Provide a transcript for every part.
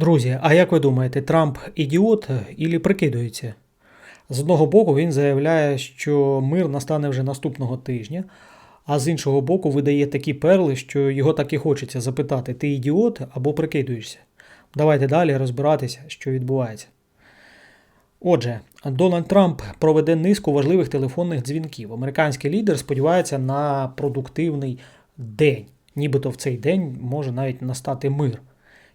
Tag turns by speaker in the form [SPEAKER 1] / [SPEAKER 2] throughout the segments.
[SPEAKER 1] Друзі, а як ви думаєте, Трамп ідіот і прикидується? З одного боку, він заявляє, що мир настане вже наступного тижня, а з іншого боку, видає такі перли, що його так і хочеться запитати: ти ідіот або прикидуєшся? Давайте далі розбиратися, що відбувається. Отже, Дональд Трамп проведе низку важливих телефонних дзвінків. Американський лідер сподівається на продуктивний день, нібито в цей день може навіть настати мир.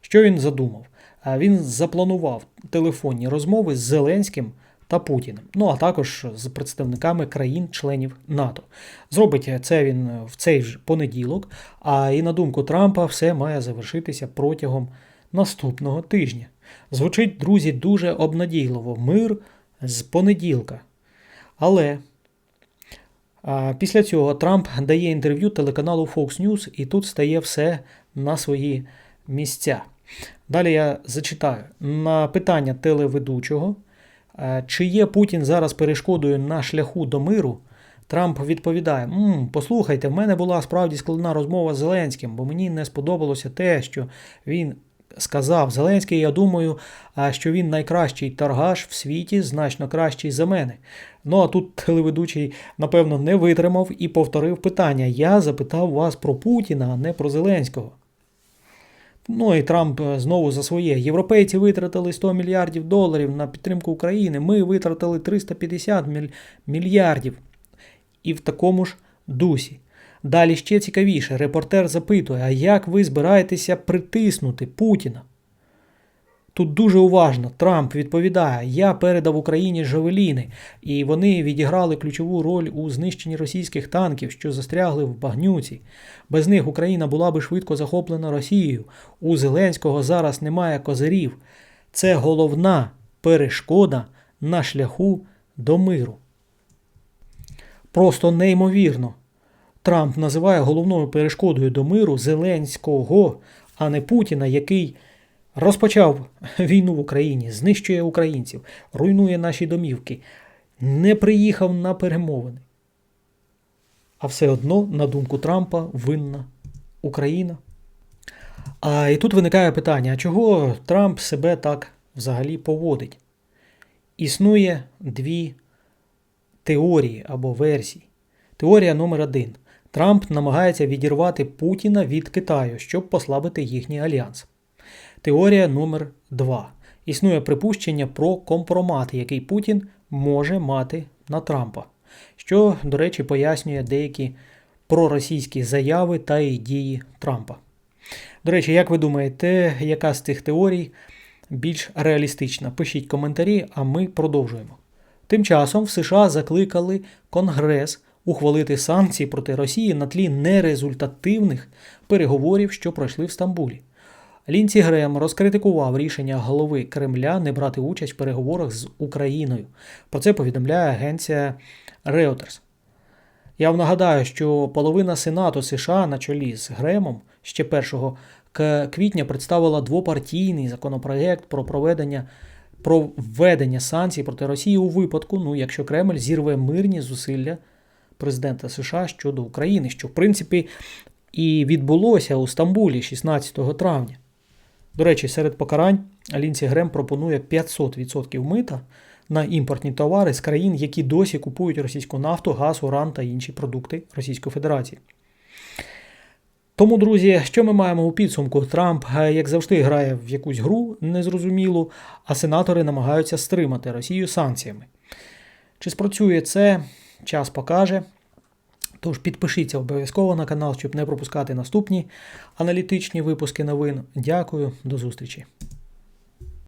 [SPEAKER 1] Що він задумав? Він запланував телефонні розмови з Зеленським та Путіним, ну а також з представниками країн-членів НАТО. Зробить це він в цей ж понеділок. А і на думку Трампа, все має завершитися протягом наступного тижня. Звучить, друзі, дуже обнадійливо. Мир з понеділка. Але після цього Трамп дає інтерв'ю телеканалу Fox News, і тут стає все на свої місця. Далі я зачитаю на питання телеведучого, е, чи є Путін зараз перешкодою на шляху до миру. Трамп відповідає: М, Послухайте, в мене була справді складна розмова з Зеленським, бо мені не сподобалося те, що він сказав. Зеленський, я думаю, що він найкращий торгаш в світі, значно кращий за мене. Ну а тут телеведучий, напевно, не витримав і повторив питання: Я запитав вас про Путіна, а не про Зеленського. Ну і Трамп знову за своє. Європейці витратили 100 мільярдів доларів на підтримку України. Ми витратили 350 мільярдів. І в такому ж дусі. Далі ще цікавіше, репортер запитує, а як ви збираєтеся притиснути Путіна? Тут дуже уважно Трамп відповідає: Я передав Україні Жавеліни, і вони відіграли ключову роль у знищенні російських танків, що застрягли в багнюці. Без них Україна була би швидко захоплена Росією. У Зеленського зараз немає козирів. Це головна перешкода на шляху до миру. Просто неймовірно. Трамп називає головною перешкодою до миру Зеленського, а не Путіна, який розпочав війну в Україні, знищує українців, руйнує наші домівки, не приїхав на перемовини. А все одно, на думку Трампа, винна Україна. А і тут виникає питання: а чого Трамп себе так взагалі поводить? Існує дві теорії або версії. Теорія номер один. Трамп намагається відірвати Путіна від Китаю, щоб послабити їхній альянс. Теорія номер 2 Існує припущення про компромат, який Путін може мати на Трампа, що, до речі, пояснює деякі проросійські заяви та і дії Трампа. До речі, як ви думаєте, яка з цих теорій більш реалістична? Пишіть коментарі, а ми продовжуємо. Тим часом в США закликали Конгрес ухвалити санкції проти Росії на тлі нерезультативних переговорів, що пройшли в Стамбулі. Лінці Грем розкритикував рішення голови Кремля не брати участь в переговорах з Україною. Про це повідомляє агенція Reuters. Я вам нагадаю, що половина Сенату США на чолі з Гремом ще 1 квітня представила двопартійний законопроект про проведення про введення санкцій проти Росії у випадку, ну якщо Кремль зірве мирні зусилля президента США щодо України, що в принципі і відбулося у Стамбулі 16 травня. До речі, серед покарань Лінці Грем пропонує 500% мита на імпортні товари з країн, які досі купують російську нафту, газ, уран та інші продукти Російської Федерації. Тому, друзі, що ми маємо у підсумку? Трамп, як завжди, грає в якусь гру незрозумілу, а сенатори намагаються стримати Росію санкціями. Чи спрацює це? Час покаже. Тож підпишіться обов'язково на канал, щоб не пропускати наступні аналітичні випуски новин. Дякую, до зустрічі!